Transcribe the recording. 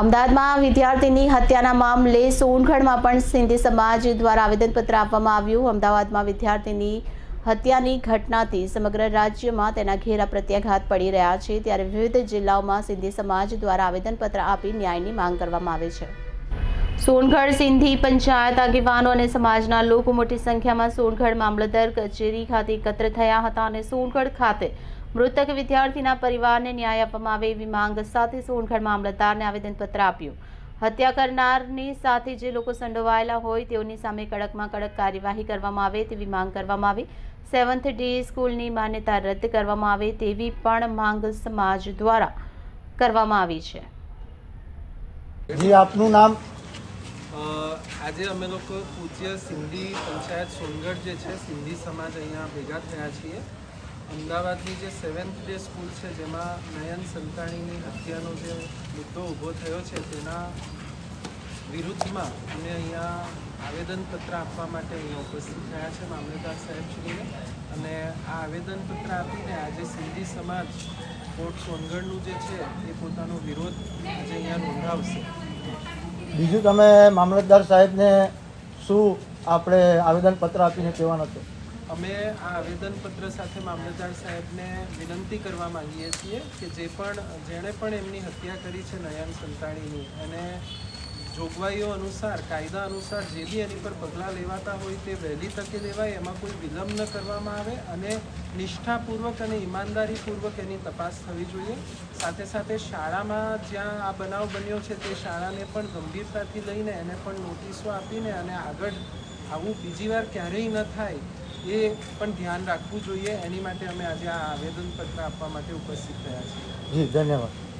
અમદાવાદમાં વિદ્યાર્થીની હત્યાના મામલે સોનગઢમાં પણ સિંધી સમાજ દ્વારા આવેદનપત્ર આપવામાં આવ્યું. અમદાવાદમાં વિદ્યાર્થીની હત્યાની ઘટનાથી સમગ્ર રાજ્યમાં તેના ઘેરા પ્રત્યાઘાત પડી રહ્યા છે. ત્યારે વિવિધ જિલ્લાઓમાં સિંધી સમાજ દ્વારા આવેદનપત્ર આપી ન્યાયની માંગ કરવામાં આવે છે. સોનગઢ સિંધી પંચાયત આગેવાનો અને સમાજના લોકો મોટી સંખ્યામાં સોનગઢ મામલતદાર કચેરી ખાતે એકત્ર થયા હતા અને સોનગઢ ખાતે મૃતક વિદ્યાર્થીના પરિવારને ન્યાય આપવામાં આવે એવી માંગ સાથે સોનગઢ મામલતદારને આવેદનપત્ર આપ્યું. હત્યા કરનારની સાથે જે લોકો સંડોવાયેલા હોય તેઓની સામે કડકમાં કડક કાર્યવાહી કરવામાં આવે તેવી માંગ કરવામાં આવી. સેવન્થ ડે સ્કૂલની માન્યતા રદ કરવામાં આવે તેવી પણ માંગ સમાજ દ્વારા કરવામાં આવી છે. જી આપનું નામ? આજે અમે લોકો પૂજ્ય સિંધી પંચાયત સોનગઢ જે છે સિંધી સમાજ અહીંયા ભેગા થયા છીએ. અમદાવાદની જે સેવન્થ ડે સ્કૂલ છે, જેમાં નયન સંતાણીની હત્યાનો જે મુદ્દો ઊભો થયો છે, તેના વિરુદ્ધમાં અમે અહીંયા આવેદનપત્ર આપવા માટે અહીંયા ઉપસ્થિત થયા છે મામલતદાર સાહેબશ્રીને અને આ આવેદનપત્ર આપીને આજે સિંધી સમાજ કોર્ટ સોનગઢનું જે છે, એ પોતાનો વિરોધ આજે અહીંયા નોંધાવશે. બીજું તમે મામલતદાર સાહેબને શું આપણે આવેદનપત્ર આપીને કહેવાનું છો? અમે આ આવેદનપત્ર સાથે મામલતદાર સાહેબને વિનંતી કરવા માંગીએ છીએ કે જે પણ, જેણે પણ એમની હત્યા કરી છે નયન સંતાણીની અને જોગવાઈઓ અનુસાર, કાયદા અનુસાર જે બી એની પર પગલાં લેવાતા હોય તે વહેલી તકે લેવાય, એમાં કોઈ વિલંબ ન કરવામાં આવે અને નિષ્ઠાપૂર્વક અને ઈમાનદારીપૂર્વક એની તપાસ થવી જોઈએ. સાથે સાથે શાળામાં જ્યાં આ બનાવ બન્યો છે તે શાળાને પણ ગંભીરતાથી લઈને એને પણ નોટિસો આપીને અને આગળ આવું બીજી વાર ક્યારેય ન થાય એ પણ ધ્યાન રાખવું જોઈએ. એની માટે અમે આજે આ આવેદનપત્ર આપવા માટે ઉપસ્થિત થયા છીએ. જી, ધન્યવાદ.